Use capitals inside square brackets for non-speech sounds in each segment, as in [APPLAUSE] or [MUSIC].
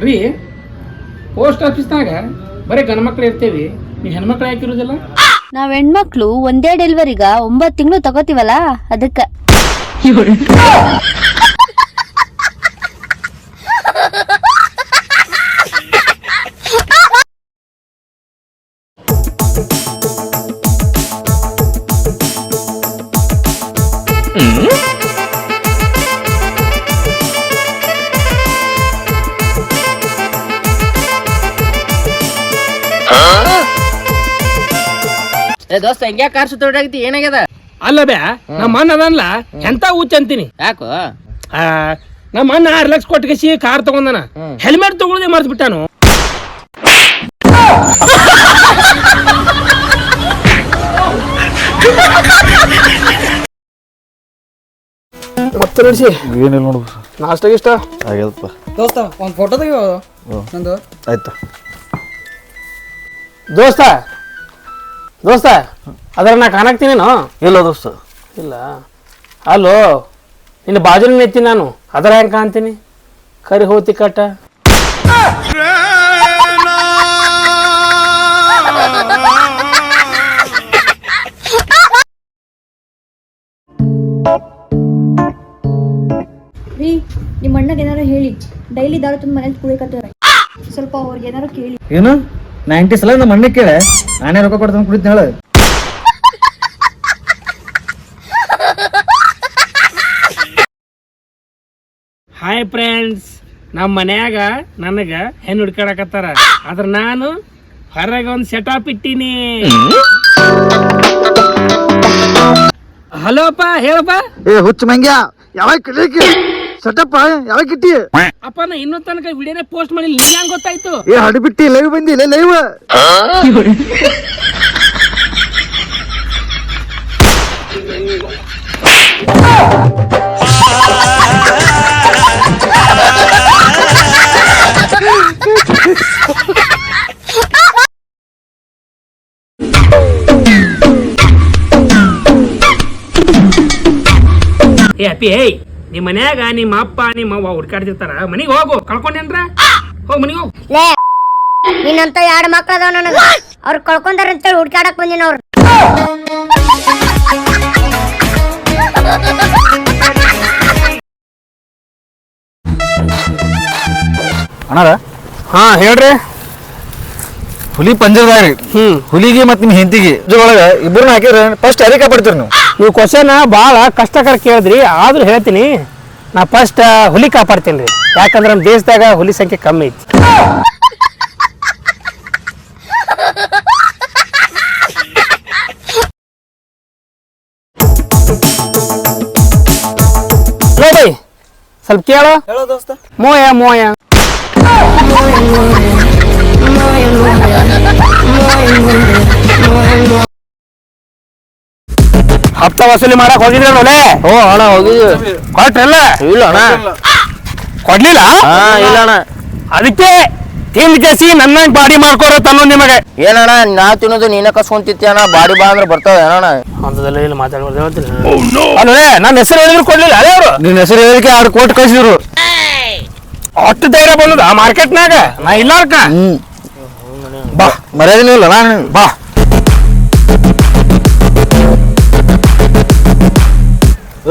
ರೀ ಪೋಸ್ಟ್ ಆಫೀಸ್ನಾಗ ಬರೀ ಗಂಡ್ಮಕ್ಳು ಇರ್ತೀವಿ ನೀವು ಹೆಣ್ಮಕ್ಳು ಹಾಕಿರೋದಿಲ್ಲ ನಾವ್ ಹೆಣ್ಮಕ್ಳು ಒಂದೇ ಡೆಲಿವರಿಗ ಒಂಬತ್ತು ತಿಂಗಳು ತಗೋತೀವಲ್ಲ ಅದಕ್ಕ. ಏ ದೋಸ್ತ ಹೆಂಗ್ಯಾ ಕಾರ್ ಸುತ್ತಾಡಾಗತಿ ಏನಾಗ್ಯದ? ಅಲ್ಲ ಬೇ ನಮ್ಮ ಅಣ್ಣ ಅದನ್ಲ ಎಂತ ಹುಚ್ಚ ಅಂತೀನಿ? ಯಾಕೋ? ಆ, ನಮ್ಮ ಅಣ್ಣ ಆರ್ ಲಕ್ಷ ಕೊಟ್ಟಿಗೆಸಿ ಕಾರ್ ತಗೊಂಡನ. ಹೆಲ್ಮೆಟ್ ತಗೊಳ್ಳದೆ ಮರ್ತು ಬಿಟ್ಟಾನು ಮತ್ತೆ ನಡೆಸಿ? ಏನಿಲ್ಲ ನೋಡು. ನಾಷ್ಟಾಗ ಇಷ್ಟ? ಆಗ್ಯದಪ್ಪ. ದೋಸ್ತ ಒಂದ್ ಫೋಟೋ ನಂದು? ಆಯ್ತಾ. ದೋಸ್ತ ದೋಸ್ತ ಅದ್ರ ನಾ ಕಾಣಾಕ್ತೀನೇನು ಇಲ್ಲ ದೋಸ್ತ. ಇಲ್ಲ? ಅಲ್ಲೋ ನಿನ್ನ ಬಾಜುನ ನೆತ್ತಿ ನಾನು ಅದರ ಹೆಂಗೆ ಕಾಣ್ತೀನಿ? ಕರಿ ಹೋತಿ ಕಟ್ಟ. ರೀ ನಿಮ್ಮ ಅಣ್ಣಗೆ ಏನಾರು ಹೇಳಿ. ಡೈಲಿ ದಾರು ತುಂಬ ಮನೇಲಿ ಕುಡಿಯಕತ್ತಾರ? ಸ್ವಲ್ಪ ಅವ್ರಿಗೆ ಏನಾರು ಕೇಳಿ. ಏನು? ನೈಂಟಿ ಸಲ ನಮ್ಮ ಅಣ್ಣ ಕೇಳೆ. ನಾನೇ ರೊಕ್ಕ ಕೊಡ್ತಾನೆ ಕುಡಿತೀನಿ ಹೇಳು. ಹಾಯ್ ಫ್ರೆಂಡ್ಸ್ ನಮ್ಮ ಮನ್ಯಾಗ ನನಗೆ ಹೆಣ್ಣು ಹುಡ್ಕಾಡಕತ್ತಾರ. ಆದ್ರ ನಾನು ಹೊರಗೆ ಒಂದು ಸೆಟಪ್ ಇಟ್ಟೀನಿ. ಹಲೋಪ್ಪ ಹೇಳಪ್ಪ. ಏ ಹುಚ್ಚ ಮಂಗ್ಯ ಯಾವಾಗ ಕಿಡಿಯಕ್ಕೆ ಸಟಪ್ಪ ಯಾವಾಗ ಕಿಟ್ಟಿ? ಅಪ್ಪ ನಾ ಇನ್ನೊಂದ್ ತನಕ ವಿಡಿಯೋನೇ ಪೋಸ್ಟ್ ಮಾಡಿ ನಿಂಗೆ ಹೆಂಗ್ ಗೊತ್ತಾಯ್ತು? ಏ ಹಡಿಬಿಟ್ಟಿ ಲೈವ್ ಬಂದಿ ಲೈವ್. ಏ ಅಪ್ಪಿ ಏಯ್. ನಿಮ್ಮ ಮನ್ಯಾಗ ನಿಮ್ಮ ಅಪ್ಪ ನಿಮ್ಮ ಅವ್ವ ಹುಡ್ಕಾಡ್ತಿರ್ತಾರ ಮನಿಗೆ ಹೋಗು. ಕಳ್ಕೊಂಡೇನ್ರ? ಹೋಗ್ ಮನಿಗೆ ಹೋಗು. ಲೇ ನಿನ್ನಂತ ಎರಡು ಮಕ್ಳು ಅದಾವ ನನಗ? ಅವ್ರು ಕಳ್ಕೊಂಡಾರ ಅಂತೇಳಿ ಹುಡ್ಕಾಡಕ್ ಬಂದಿನ ಅವ್ರು. ಅಣ್ಣಾರ? ಹಾ ಹೇಳ್ರಿ. ಹುಲಿ ಪಂಜರದಾರಿ. ಹ್ಮ್. ಹುಲಿಗೆ ಮತ್ತೆ ನಿಮ್ಮ ಹೆಂಡತಿಗೆ. ಒಳಗೆ ಇಬ್ಬರನ್ನ ಹಾಕಿದ್ರೆ ಫಸ್ಟ್ ಅರಿಕಾ ಕಾಪಾಡ್ತೀರಿ ನೀವು. ನೀವು ಕ್ವಶನ್ ಭಾಳ ಕಷ್ಟಕರ ಕೇಳಿದ್ರಿ ಆದರೂ ಹೇಳ್ತೀನಿ ನಾ ಫಸ್ಟ್ ಹುಲಿ ಕಾಪಾಡ್ತೀನಿ ರೀ ಯಾಕಂದ್ರೆ ನಮ್ಮ ದೇಶದಾಗ ಹುಲಿ ಸಂಖ್ಯೆ ಕಮ್ಮಿ ಐತಿ ನೋಡಿ ಸ್ವಲ್ಪ ಕೇಳು ಹೇಳೋ ದೋಸ್ತ ಮೋಯ ಮೋಯ ಹಪ್ತ ವಸೂಲಿ ಮಾಡಕ್ ಹೋಗಿದ್ರೆ ನೋಲೆ ಓ ಅಣ್ಣ ಹೋಗಿದ್ವಿ. ಕೊಟ್ರಲ್ಲ? ಇಲ್ಲ ಅಣ್ಣ. ಕೊಡ್ಲಿಲ್ಲ? ಹಾ ಇಲ್ಲ ಅಣ್ಣ. ಅದಕ್ಕೆ ತಿಂದ್ ಜಾಸ್ತಿ ನನ್ನ ಬಾಡಿ ಮಾಡ್ಕೋರ ತನ್ನ ನಿಮಗೆ. ಏನಣ್ಣ ನಾ ತಿನ್ನೋದು ನೀನ ಕಸ್ಕೊಂತಿತ್ತಿ ಅಣ್ಣ ಬಾಡಿ ಬಾ ಅಂದ್ರೆ ಬರ್ತಾವ ಏನಣ್ಣ? ಅಂತದಲ್ಲ ಇಲ್ಲ ಮಾತಾಡ್ಬಾರ್ದು ಹೇಳ್ತೀನಿ. ಅಲ್ಲೇ ನನ್ನ ಹೆಸರು ಹೇಳಿದ್ರು ಕೊಡ್ಲಿಲ್ಲ ಅದೇ ಅವರು. ನಿನ್ನ ಹೆಸರು ಹೇಳಿಕೆ ಆರು ಕೋಟ್ ಕಳಿಸಿದ್ರು. ಅಷ್ಟು ಧೈರ್ಯ ಬಂದದ ಮಾರ್ಕೆಟ್ನಾಗ ನಾ ಇಲ್ಲಾರ್ಕ? ಬಾ ಮರ್ಯಾದನೇ ಇಲ್ಲ ನಾನು ಬಾ.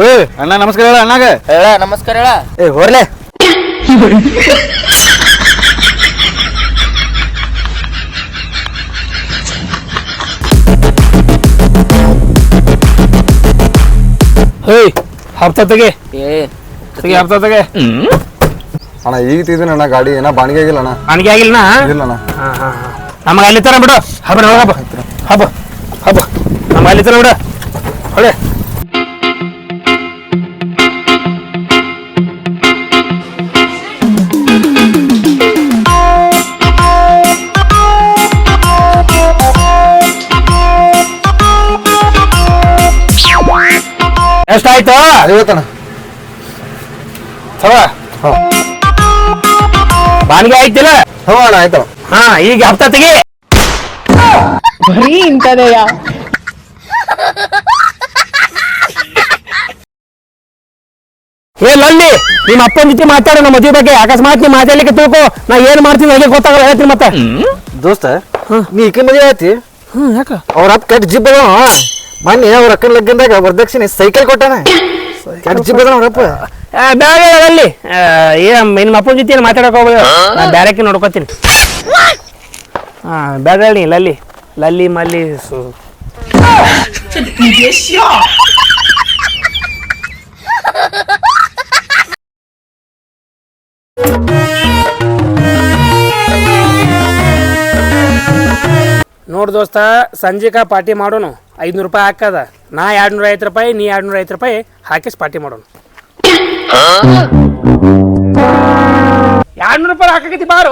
ಏ ಅಣ್ಣ ನಮಸ್ಕಾರ ಹೇಳ ಅಣ್ಣಾಗ. ಹೇಳ ನಮಸ್ಕಾರ ಹೇಳ. ಏ ಹೋರ್ಲೆ. ಹೇಯ್ ಹಪ್ತ ತೆಗೆ. ಏ ತೆಗೆ ಹಪ್ತ ತೆಗೆ. ಅಣ್ಣ ಈಗ ತಿದ್ದೀನಿ ಅಣ್ಣ ಗಾಡಿ ಏನ ಬಾಣಿಗೆ ಆಗಿಲ್ಲ ಅಣ್ಣ. ನನಗೆ ಆಗಿಲ್ಲ ಇಲ್ಲ ಅಣ್ಣ ನಮಗೆ ಅಲ್ಲಿ ತರ ಬಿಡು. ಹಬ್ಬ ಹಬ್ಬ. ಹಬ್ಬ ಹಬ್ಬ. ನಮಗೆ ಅಲ್ಲಿ ತರ ಬಿಡು. ಹೊಳೆ ಎಷ್ಟಾಯ್ತು ಐವತ್ತಣ್ಣ ಸವ ಬಾನಿಗೆ ಆಯ್ತಿಲ್ಲ? ಹ್ಞೂ ಅಣ್ಣ ಆಯ್ತು. ಹಾ ಈಗ ಹಪ್ತ ತೆಗಿ. ಬರೀ ಇಂತದೆಯಾ ಏ ಲಲ್ಲಿ ನಿಮ್ಮ ಅಪ್ಪನ ಜೊತೆ ಮಾತಾಡೋ ನಮ್ಮ ಮದುವೆ ಬಗ್ಗೆ ಅಕಸ್ಮಾತ್ ನೀ ಮಾತಾಡ್ಲಿಕ್ಕೆ ತಿಳ್ಕೊ ನಾ ಏನ್ ಮಾಡ್ತೀನಿ ನನಗೆ ಗೊತ್ತಾಗಲ್ಲ ಹೇಳ್ತೀನಿ ಮತ್ತೆ. ದೋಸ್ತ ನೀ ಈಕೆ ಮದುವೆ ಆಯ್ತಿ? ಹ್ಮ್ ಯಾಕ? ಅವ್ರ ಅಪ್ಪ ಕೆಟ್ಟ ಜಿಬ್ ಅದಾವ ಮೊನ್ನೆ ಅವ್ರ ಅಕ್ಕನ ಲಗ್ಗಂದಾಗ ವರದಕ್ಷಿಣೆ ಸೈಕಲ್ ಕೊಟ್ಟಾನ. ಅರ್ಜಿ ಅದಾವ ಅವ್ರಪ್ಪ. ಬೇರೆ ಅಲ್ಲಿ ನಿಮ್ಮ ಅಪ್ಪನ ಜೊತೆ ಏನು ಮಾತಾಡಕ್ ಹೋಗ್ಬೇಡ. ನಾ ಬ್ಯಾರಕ್ಕೆ ನೋಡ್ಕೊತೀನಿ. ಹಾ ಬೇಡ ಹೇಳಿ ಲಲ್ಲಿ. ಲಲ್ಲಿ ಮಲ್ಲಿ ಸು. [LAUGHS] ನೋಡ್ ದೋಸ್ತ ಸಂಜೆಕ ಪಾರ್ಟಿ ಮಾಡೋನು. ಐದುನೂರು ರೂಪಾಯಿ ಹಾಕದ. ನಾ ಎರಡ್ನೂರ ಐವತ್ತು ರೂಪಾಯಿ ನೀ ಎರಡ್ನೂರ ಐವತ್ತು ರೂಪಾಯಿ ಹಾಕಿಸಿ ಪಾರ್ಟಿ ಮಾಡೋನು. ಎರಡ್ನೂರು ರೂಪಾಯಿ ಹಾಕಕೈತಿ ಬಾರು.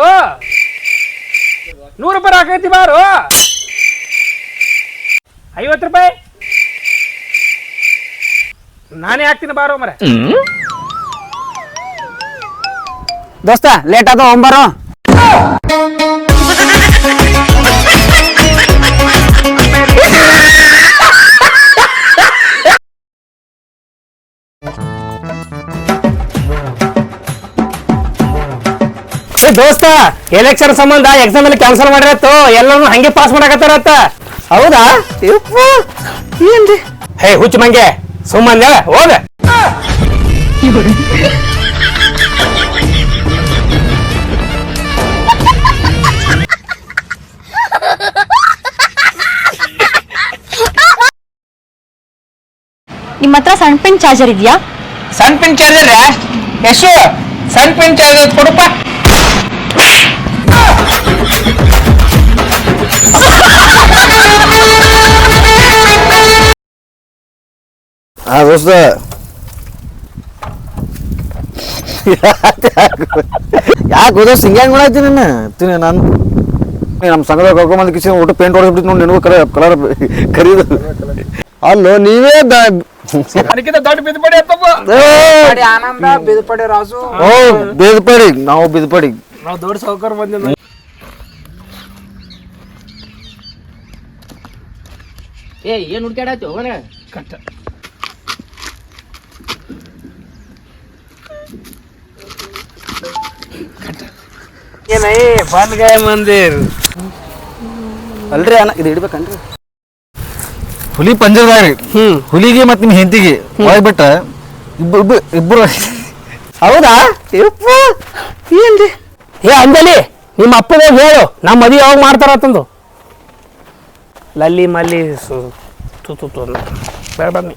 ನೂರು ರೂಪಾಯಿ ಹಾಕಾಕತಿ ಬಾರು. ಐವತ್ತು ರೂಪಾಯಿ. ನಾನೇ ಹಾಕ್ತೀನಿ ಬಾರೋ ಮರ. ದೋಸ್ತ ಲೇಟ್ ಆದ ಒಂಬಾರೋ. ಏ ದೋಸ್ತ ಎಲೆಕ್ಷನ್ ಸಂಬಂಧ ಎಕ್ಸಾಮ್ ಅಲ್ಲಿ ಕ್ಯಾನ್ಸಲ್ ಮಾಡಿರತ್ತು ಎಲ್ಲರೂ ಹಂಗೆ ಪಾಸ್ ಮಾಡಕತ್ತಾರತ್ತ ಹೌದಾ? ಏನ್ರಿ? ಹೇ ಹುಚ್ಚು ಮಂಗೆ ಸುಮ್ಮನೆ ಹೋದ ನಿಮ್ಮ ಹತ್ರ ಸಣ್ಣ ಪಿನ್ ಚಾರ್ಜರ್ ಇದೆಯಾ? ಸಣ್ಣ ಪಿನ್ ಚಾರ್ಜರ್ ಎಷ್ಟು ಸಣ್ಣ ಪಿನ್ ಚಾರ್ಜರ್ ಕೊಡಪ್ಪ. ಆ ದೋಸ್ತ. ಯಾಕೆ ಹೋದ ಹಿಂಗ್ಯಾಂಗ್ ಮಾಡಾಯ್ತಿ ನಿನ್ನ? ತಿನ್ನ ನಾನು ನಮ್ಮ ಸಂಘದಾಗ ಕರ್ಕೊಂಬಂದು ಕಿಶನ್ ಊಟ ಪೇಂಟ್ ಹೊಡೆದ್ಬಿಟ್ಟು ನೋಡಿ ನಿನಗೂ ಕಲರ್ ಕಲರ್ ಕರೀದು ಅಲ್ಲೋ ನೀವೇ ಬಿದ್ಪಡೆ ರಾಜು. ಓ ಬೇದ್ಪಡಿ ನಾವು ಬಿದ್ಪಡಿ ನಾವು ದೊಡ್ಡ ಸೌಕರ್ ಬಂದಿಲ್ಲ. ಏ ಏನ್ ಹುಡ್ಕ್ಯಾಡತ್ತಿ ಹೋಗಣ. ಕಟ್ಟ. ಏನೈ ಏ ಬಾಲ್ಗಾಯ ಮಂದಿರ್. ಅಲ್ರಿ ಅಣ್ಣ ಇದು ಇಡ್ಬೇಕನ್ರಿ. ಹುಲಿ ಪಂಜರದಾಗ ಹ್ಮ್. ಹುಲಿಗೆ ಮತ್ತೆ ನಿಮ್ಮ ಹೆಂಡತಿಗೆ. ಒಳಗೆ ಬಿಟ್ಟ ಇಬ್ಬರು ಇಬ್ಬರು ಇಬ್ಬರು ಹೌದಾ? ಏನ್ರಿ? ಏ ಅಂಜಲಿ ನಿಮ್ಮ ಅಪ್ಪನೇ ಹೇಳು ನಮ್ಮ ಮದಿ ಯಾವಾಗ ಮಾಡ್ತಾರತ್ತಂದು ಲಲ್ಲಿ ಮಲ್ಲಿ ಸು ತು ತು ತು ಬೇಡ ಬನ್ನಿ